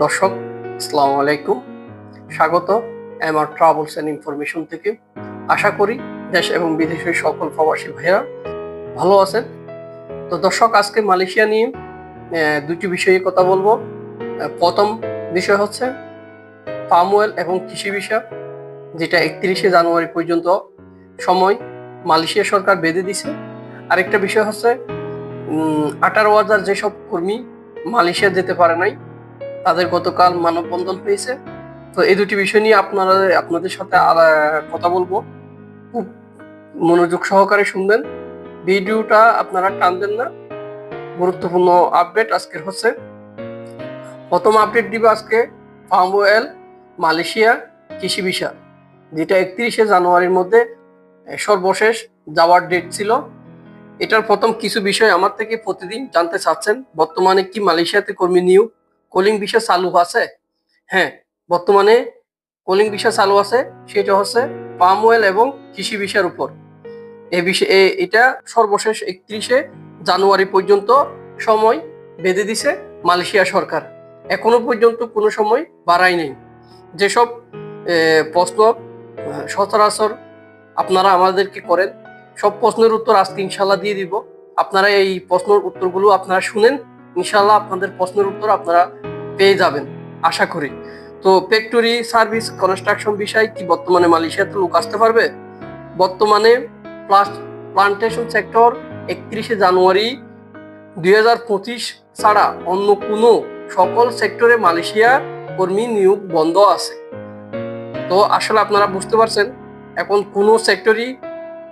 দর্শক, আসসালামু আলাইকুম। স্বাগত আমার ট্রাভেলস অ্যান্ড ইনফরমেশন থেকে। আশা করি দেশ এবং বিদেশের সকল প্রবাসী ভাইয়েরা ভালো আছেন। তো দর্শক, আজকে মালয়েশিয়া নিয়ে দুটি বিষয়ে কথা বলব। প্রথম বিষয় হচ্ছে পাম এবং কৃষি বিষয়, যেটা একত্রিশে জানুয়ারি পর্যন্ত সময় মালয়েশিয়া সরকার বেঁধে দিছে। আরেকটা বিষয় হচ্ছে আঠারো হাজার যেসব কর্মী মালয়েশিয়া যেতে পারে নাই তাদের গতকাল মানববন্ধন হয়েছে। তো এই দুটি বিষয় নিয়ে আপনারা, আপনাদের সাথে কথা বলব। খুব মনোযোগ সহকারে শুনবেন। ভিডিওটা আপনারা টানবেন না। গুরুত্বপূর্ণ আপডেট আজকের হচ্ছে। প্রথম আপডেট দিব আজকে ফার্ম অয়েল মালয়েশিয়া, কৃষি ভিসা। যেটা একত্রিশে জানুয়ারির মধ্যে সর্বশেষ যাওয়ার ডেট ছিল। এটার প্রথম কিছু বিষয় আমার থেকে প্রতিদিন জানতে চাচ্ছেন। বর্তমানে কি মালয়েশিয়াতে কর্মী নিয়োগ কলিং ভিসা চালু আছে। হ্যাঁ বর্তমানে কলিং ভিসা চালু আছে সেটা হচ্ছে পাম অয়েল এবং কৃষি ভিসার উপর। এই বিষয়ে এটা সর্বশেষ একত্রিশে জানুয়ারি পর্যন্ত সময় বেঁধে দিছে মালয়েশিয়া সরকার। এখনও পর্যন্ত কোনো সময় বাড়াই নেই। যেসব প্রশ্ন সচরাচর আপনারা আমাদেরকে করেন সব প্রশ্নের উত্তর আজকে ইনশাল্লাহ দিয়ে দিব। আপনারা এই প্রশ্নের উত্তরগুলো আপনারা শুনেন। ইনশাল্লাহ আপনাদের প্রশ্নের উত্তর আপনারা পেয়ে যাবেন, আশা করি। তো ফ্যাক্টরি সার্ভিস কনস্ট্রাকশন বিষয় কি বর্তমানে মালয়েশিয়াতে লোক আসতে পারবে? বর্তমানে প্লান্টেশন সেক্টর একত্রিশে জানুয়ারি দুই হাজার পঁচিশ ছাড়া অন্য কোনো সকল সেক্টরে মালয়েশিয়া কর্মী নিয়োগ বন্ধ আছে। তো আসলে আপনারা বুঝতে পারছেন, এখন কোনো সেক্টরই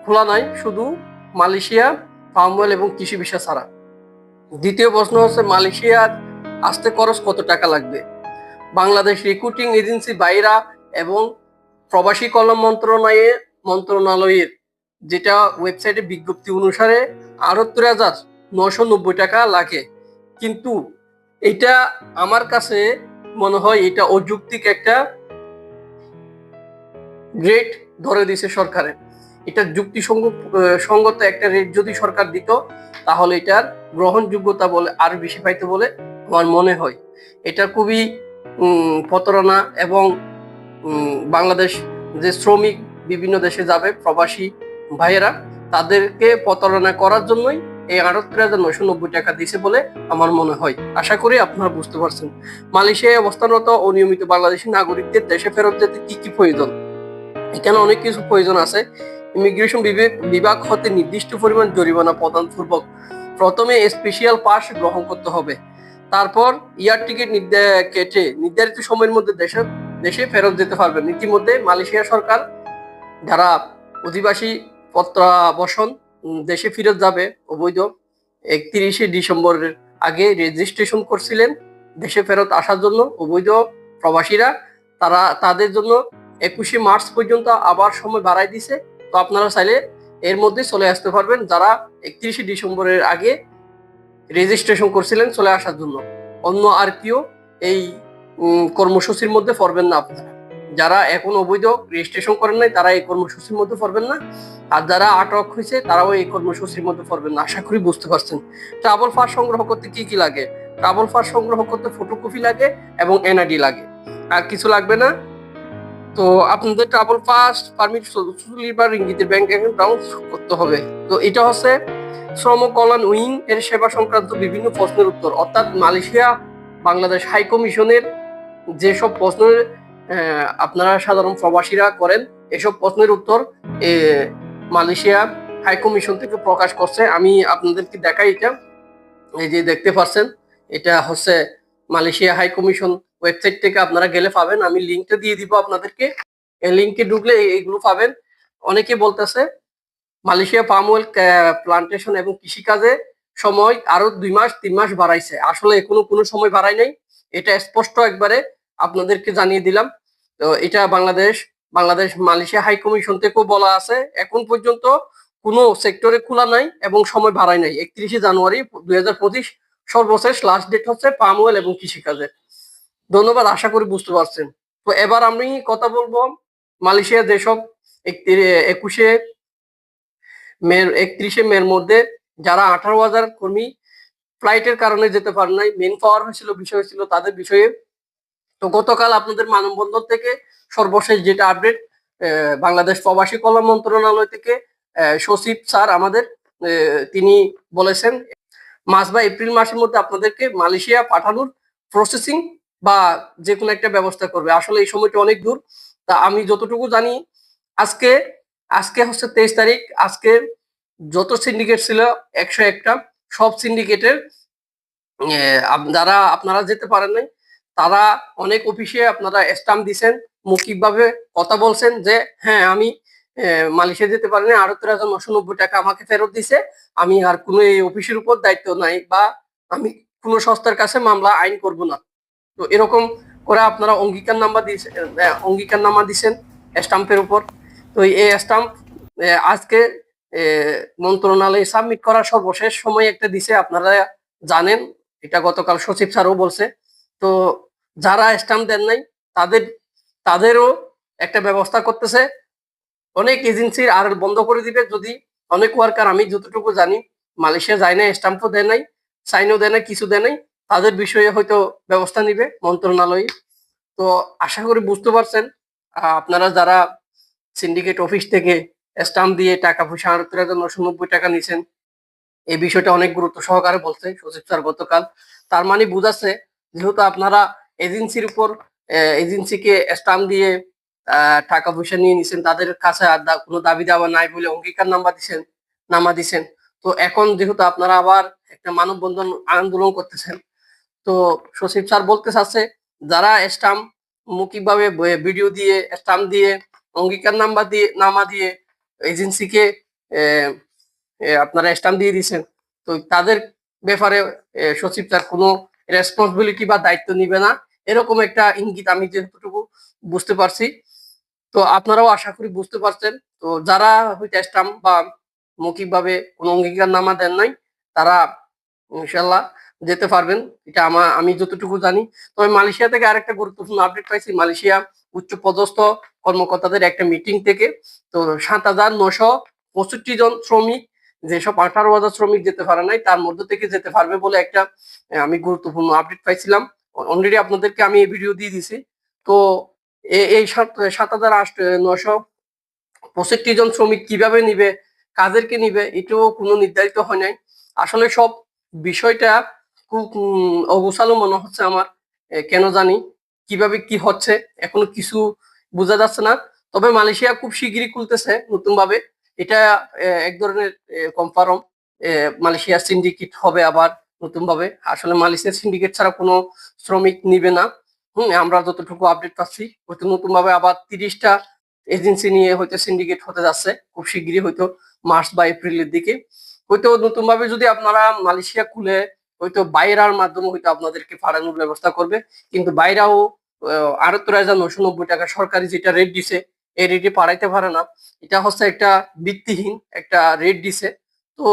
খোলা নাই, শুধু মালয়েশিয়া পাম অয়েল এবং কৃষি বিষয় ছাড়া। দ্বিতীয় প্রশ্ন হচ্ছে মালয়েশিয়ার আসতে খরচ কত টাকা লাগবে? বাংলাদেশ রিক্রুটিং এজেন্সি বাইরা এবং প্রবাসী কল্যাণ মন্ত্রণালয়ে মন্ত্রণালয়ের যেটা ওয়েবসাইটে বিজ্ঞপ্তি অনুসারে আটাত্তর হাজার নশো নব্বই টাকা লাগে। কিন্তু এটা আমার কাছে মনে হয় এটা অযৌক্তিক একটা রেট ধরে দিছে সরকারের। এটা যুক্তিসঙ্গত আহ, সঙ্গত একটা রেট যদি সরকার দিত তাহলে এটার গ্রহণযোগ্যতা বলে আরও বেশি পাইতে বলে আমার মনে হয়। এটা খুবই প্রতারণা এবং বাংলাদেশ যে শ্রমিক বিভিন্ন দেশে যাবে প্রবাসী ভাইয়েরা, তাদেরকে প্রতারণা করার জন্যই এই আটাত্তর হাজার নয়শো নব্বই টাকা দিছে বলে আমার মনে হয়। আশা করি আপনারা বুঝতে পারছেন। মালয়েশিয়ায় অবস্থানরত অনিয়মিত বাংলাদেশি নাগরিকদের দেশে ফেরত যেতে কি কি প্রয়োজন? এখানে অনেক কিছু প্রয়োজন আছে। ইমিগ্রেশন বিভাগ হতে নির্দিষ্ট পরিমাণ জরিমানা প্রদান পূর্বক প্রথমে স্পেশিয়াল পাস গ্রহণ করতে হবে। তারপর ইয়ার টিকিট কেটে নির্ধারিত সময়ের মধ্যে দেশে দেশে ফেরত যেতে পারবেন। ইতিমধ্যে মালয়েশিয়া সরকার যারা অধিবাসী প্রত্যাবসন উম, দেশে ফিরত যাবে অবৈধ একত্রিশে ডিসেম্বরের আগে রেজিস্ট্রেশন করছিলেন দেশে ফেরত আসার জন্য অবৈধ প্রবাসীরা তারা তাদের জন্য একুশে মার্চ পর্যন্ত আবার সময় বাড়াই দিছে। তো আপনারা চাইলে এর মধ্যে চলে আসতে পারবেন যারা একত্রিশে ডিসেম্বরের আগে রেজিস্ট্রেশন করছিলেন চলে আসার জন্য। অন্য আর কেউ এই কর্মসূচির মধ্যে পড়বেন না আপনারা। যারা এখন অবৈধ রেজিস্ট্রেশন করেন নাই, তারা এই কর্মসূচির মধ্যে পড়বেন না। আর যারা আটক হয়েছে, তারাও এই কর্মসূচির মধ্যে পড়বেন না। আশা করি বুঝতে পারছেন। ট্রাভেল ফার সংগ্রহ করতে কি কি লাগে? ট্রাভেল ফার সংগ্রহ করতে ফটোকপি লাগে এবং এনআইডি লাগে। আর কিছু লাগবে না? তো আপনাদের ট্রাভেল ফার্স্ট পারমিট বা রিঙ্গিতের ব্যাংক অ্যাকাউন্ট ডাউন করতে হবে। তো এটা হচ্ছে শ্রম কল্যাণ উইং এর সেবা সংক্রান্ত বিভিন্ন প্রশ্নের উত্তর, অর্থাৎ মালয়েশিয়া, বাংলাদেশ হাই কমিশনের যেসব প্রশ্নের আপনারা সাধারণ প্রবাসীরা করেন, এসব প্রশ্নের উত্তর মালয়েশিয়া হাই কমিশন থেকে প্রকাশ করছে। আমি আপনাদেরকে দেখাই এটা। এই যে দেখতে পাচ্ছেন, এটা হচ্ছে মালয়েশিয়া হাই কমিশন ওয়েবসাইট থেকে আপনারা গেলে পাবেন। আমি লিঙ্কটা দিয়ে দিব আপনাদেরকে। এই লিঙ্কে ঢুকলে এই- এইগুলো পাবেন। অনেকে বলতেছে মালয়েশিয়া পাম অয়েল প্লান্টেশন এবং কৃষিকাজে সময় আরও দুই মাস, তিন মাস বাড়াইছে। আসলে এখনও কোনো সময় বাড়াই নাই। এটা স্পষ্ট একবারে আপনাদেরকে জানিয়ে দিলাম। তো এটা Bangladesh Bangladesh Malaysia high commission থেকেও বলা আছে। এখন পর্যন্ত কোনো সেক্টরে খোলা নাই এবং সময় বাড়াই নাই। একত্রিশে জানুয়ারি দুই হাজার পঁচিশ সর্বশেষ লাস্ট ডেট হচ্ছে পাম অয়েল এবং কৃষিকাজে। ধন্যবাদ, আশা করি বুঝতে পারছেন। তো এবার আমি কথা বলব মালয়েশিয়া যেসব একুশে মের, একত্রিশে মের মধ্যে যারা আঠারো হাজার কর্মী ফ্লাইটের কারণে যেতে পারে নাই মেন পাওয়ার হয়েছিল বিষয় ছিল তাদের বিষয়ে। তো গতকাল আপনাদের মানববন্ধন থেকে সর্বশেষ যেটা আপডেট বাংলাদেশ প্রবাসী কল্যাণ মন্ত্রণালয় থেকে সচিব স্যার আমাদের তিনি বলেছেন, মাস বা এপ্রিল মাসের মধ্যে আপনাদেরকে মালয়েশিয়া পাঠানোর প্রসেসিং বা যে কোনো একটা ব্যবস্থা করবে। আসলে এই সময়টা অনেক দূর। তা আমি যতটুকু জানি, আজকে আজকে হচ্ছে তেইশ তারিখ, আজকে যত সিন্ডিকেট ছিল, একশো একটা, সব সিন্ডিকেটের যারা আপনারা যেতে পারেন নাই, তারা অনেক অফিসে আপনারা স্টাম্প দিছেন, মৌখিকভাবে কথা বলছেন যে হ্যাঁ আমি মালয়েশিয়া যেতে পারিনি আরও তেরো হাজার নশো নব্বই টাকা আমাকে ফেরত দিছে, আমি আর কোনো এই অফিসের উপর দায়িত্ব নাই বা আমি কোনো সংস্থার কাছে মামলা আইন করব না। তো এরকম করে আপনারা অঙ্গীকার নাম্বার দিয়েছেন অঙ্গীকার নামা দিছেন স্টাম্পের উপর। তো এই স্টাম্প আজকে মন্ত্রণালয়ে সাবমিট করার সর্বশেষ সময় একটা দিছে, আপনারা জানেন, এটা গতকাল সচিব স্যারও বলছে। তো যারা স্টাম্প দেন নাই, তাদের, তাদেরও একটা ব্যবস্থা করতেছে। অনেক এজেন্সির আর বন্ধ করে দিবে যদি, অনেক ওয়ার্কার আমি যতটুকু জানি, মালয়েশিয়া যায় না স্টাম্পও দেয় নাই সাইনও দেয় নাই, কিছু দেয় নাই, তাদের বিষয়ে হয়তো ব্যবস্থা নিবে মন্ত্রণালয়। তো আশা করি বুঝতে পারছেন আপনারা যারা সিন্ডিকেট অফিস থেকে স্টাম্প দিয়ে টাকা পয়সা আটাত্তর হাজার নশো নব্বই টাকা নিছেন এই বিষয়টা অনেক গুরুত্ব সহকারে বলছে সচিব স্যার গতকাল। তার মানে বুঝাচ্ছে, যেহেতু আপনারা এজেন্সির উপর এজেন্সিকে স্টাম্প দিয়ে টাকা পয়সা নিয়ে নিছেন তাদের কাছে আর কোনো দাবি দাওয়া নাই বলে অঙ্গীকার নাম্বার দিছেন, নামা দিছেন। তো এখন যেহেতু আপনারা আবার একটা মানববন্ধন আন্দোলন করতেছেন, তো সচিব স্যার বলতে চাচ্ছে, যারা স্টাম্প মৌখিকভাবে ভিডিও দিয়ে স্টাম্প দিয়ে অঙ্গীকার নাম্বার দিয়ে, নামা দিয়ে এজেন্সিকে আপনারা স্টাম্প দিয়ে দিয়েছেন। তো তাদের ব্যাপারে সচিব স্যার কোনো রেসপন্সিবিলিটি বা দায়িত্ব নিবে না। এরকম একটা ইঙ্গিত আমি যেটুকু বুঝতে পারছি। তো আপনারাও আশা করি বুঝতে পারছেন। তো যারা হয়তো স্টাম্প বা মৌখিকভাবে কোনো অঙ্গীকার নামা দেন নাই, তারা ইনশাল্লাহ যেতে পারবেন। এটা আমার আমি যতটুকু জানি। তবে মালয়েশিয়া থেকে আরেকটা গুরুত্বপূর্ণ আপডেট পাইছি। মালয়েশিয়া উচ্চ পদস্থ কর্মকর্তাদের একটা মিটিং থেকে। তো সাত হাজার নশো পঁয়ষট্টি জন শ্রমিক, যেসব আঠারো হাজার শ্রমিক যেতে পারে নাই, তার মধ্যে থেকে যেতে পারবে বলে একটা আমি গুরুত্বপূর্ণ আপডেট পাইছিলাম। অলরেডি আপনাদেরকে আমি এই ভিডিও দিয়ে দিছি। তো এই সাত হাজার আট নশো পঁয়ষট্টি জন শ্রমিক কীভাবে নিবে, কাদেরকে নিবে, এটাও কোনো নির্ধারিত হয় নাই। আসলে সব বিষয়টা অগোছালো মনে হচ্ছে আমার কেন জানি, কীভাবে কি হচ্ছে, এখনও কিছু বোঝা যাচ্ছে না। তবে মালয়েশিয়া খুব শিগগিরই খুলতেছে নতুন ভাবে এটা এক ধরনের কনফার্ম মালয়েশিয়া সিন্ডিকেট হবে আবার নতুন ভাবে আসলে মালয়েশিয়া সিন্ডিকেট ছাড়া কোনো শ্রমিক নিবে না। হুম, আমরা যতটুকু আপডেট পাচ্ছি, হয়তো নতুন ভাবে আবার তিরিশটা এজেন্সি নিয়ে হয়তো সিন্ডিকেট হতে যাচ্ছে, খুব শিগগিরই হয়তো মার্চ বা এপ্রিলের দিকে। হয়তো নতুন ভাবে যদি আপনারা মালয়েশিয়া খুলে হয়তো বাইরার মাধ্যমে হয়তো আপনাদেরকে পাঠানোর ব্যবস্থা করবে, কিন্তু বাইরাও আটাত্তর হাজার নশো নব্বই টাকা সরকারি যেটা রেট দিছে, এই রেটে পাঠাইতে পারে না। এটা হচ্ছে একটা ভিত্তিহীন একটা রেট দিছে। তো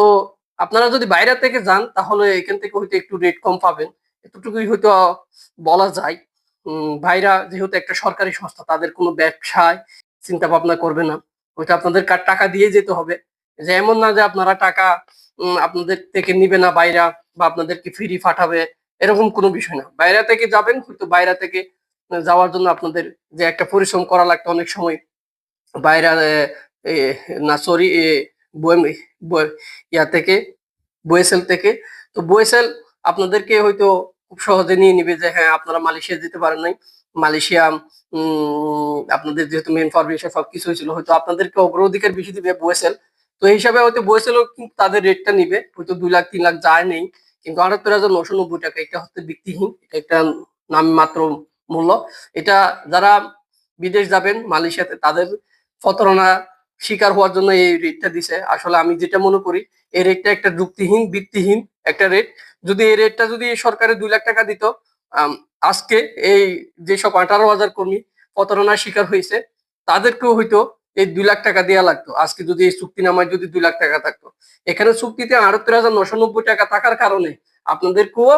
আপনারা যদি বাইরে থেকে যান, তাহলে এখান থেকে হয়তো একটু রেট কম পাবেন। এতটুকুই হয়তো বলা যায়। ভাইরা যেহেতু একটা সরকারি সংস্থা, তাদের কোনো ব্যবসায় চিন্তা ভাবনা করবে না। ওইটা আপনাদের টাকা দিয়ে যেতে হবে। যে এমন না যে আপনারা টাকা আপনাদের থেকে নিবে না বাইরা। বা আপনাদেরকে ফ্রি পাঠাবে, এরকম কোনো বিষয় না। বাইরে থেকে যাবেন হয়তো বাইরে থেকে যাওয়ার জন্য আপনাদের যে একটা পরিশ্রম করা লাগতো অনেক সময়, বাইরে না সরি ইয়া থেকে, বয়েসেল থেকে। তো বয়েসেল আপনাদেরকে হয়তো খুব সহজে নিয়ে নিবে যে হ্যাঁ আপনারা মালয়েশিয়া যেতে পারেন নাই। মালয়েশিয়া আপনাদের যেহেতু মেন ফরমেশন সব কিছু হয়েছিল হয়তো আপনাদেরকে অগ্রাধিকার বেশি দিবে বয়েসেল। তো এই হিসাবে হয়তো বয়েসেলও কিন্তু তাদের রেটটা নিবে, হয়তো দুই লাখ, তিন লাখ যায় নেই। কিন্তু আটাত্তর হাজার নশো নব্বই টাকা, এটা হচ্ছে ভিত্তিহীন, এটা একটা নাম মাত্র মূল্য। এটা যারা বিদেশ যাবেন, মালয়েশিয়াতে, তাদের প্রতারণা শিকার হওয়ার জন্য এই রেটটা দিছে। আসলে আমি যেটা মনে করি, এই রেটটা একটা যুক্তিহীন, ভিত্তিহীন একটা রেট যদি এই রেটটা যদি সরকারে দুই লাখ টাকা দিত আজকে এই যেসব আঠারো হাজার কর্মী প্রতারণার শিকার হয়েছে, তাদেরকেও হয়তো এই দুই লাখ টাকা দেওয়া লাগতো। আজকে যদি এই চুক্তি নামায় যদি দুই লাখ টাকা থাকতো। এখানে চুক্তিতে আটাত্তর হাজার নশো নব্বই টাকা থাকার কারণে আপনাদেরকেও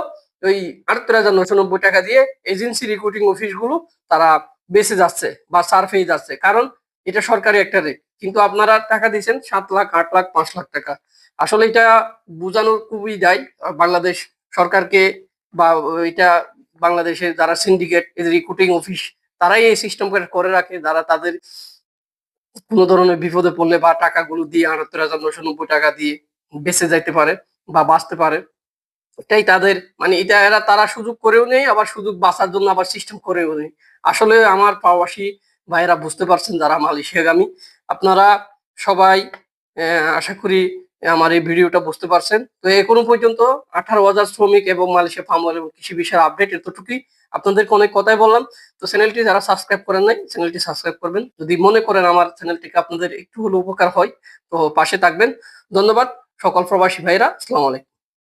ওই আটাত্তর হাজার নশো নব্বই টাকা দিয়ে এজেন্সি রিক্রুটিং অফিসগুলো তারা বেঁচে যাচ্ছে বা সার্ফেই যাচ্ছে। কারণ এটা সরকারি একটা রেট কিন্তু আপনারা টাকা দিয়েছেন সাত লাখ, আট লাখ, পাঁচ লাখ টাকা। আসলে এটা বোঝানোর খুবই দায়। বাংলাদেশ সরকারকে বা এটা বাংলাদেশের যারা সিন্ডিকেট রিক্রুটিং অফিস তারাই এই সিস্টেম করে রাখে। যারা তাদের কোনো ধরনের বিপদে পড়লে বা টাকাগুলো দিয়ে আটাত্তর হাজার নশো নব্বই টাকা দিয়ে বেঁচে যাইতে পারে বা বাঁচতে পারে। এটাই তাদের মানে এটা এরা তারা সুযোগ করেও নেই আবার সুযোগ বাঁচার জন্য আবার সিস্টেম করেও নেই আসলে আমার প্রবাসী ভাইয়েরা বুঝতে পারছেন যারা মালয়েশিয়াগামী, আপনারা সবাই আশা করি আমার এই ভিডিওটা বুঝতে পারছেন। তো এখনও পর্যন্ত আঠারো হাজার শ্রমিক এবং মালয়েশিয়া ফার্ম এবং কৃষি বিষয়ের আপডেট এতটুকুই আপনাদেরকে অনেক কথাই বললাম। তো চ্যানেলটি যারা সাবস্ক্রাইব করেন নাই, চ্যানেলটি সাবস্ক্রাইব করবেন। যদি মনে করেন আমার চ্যানেলটিকে আপনাদের একটু হলেও উপকার হয়, তো পাশে থাকবেন। ধন্যবাদ, সকল প্রবাসী ভাইরা আসসালামু আলাইকুম।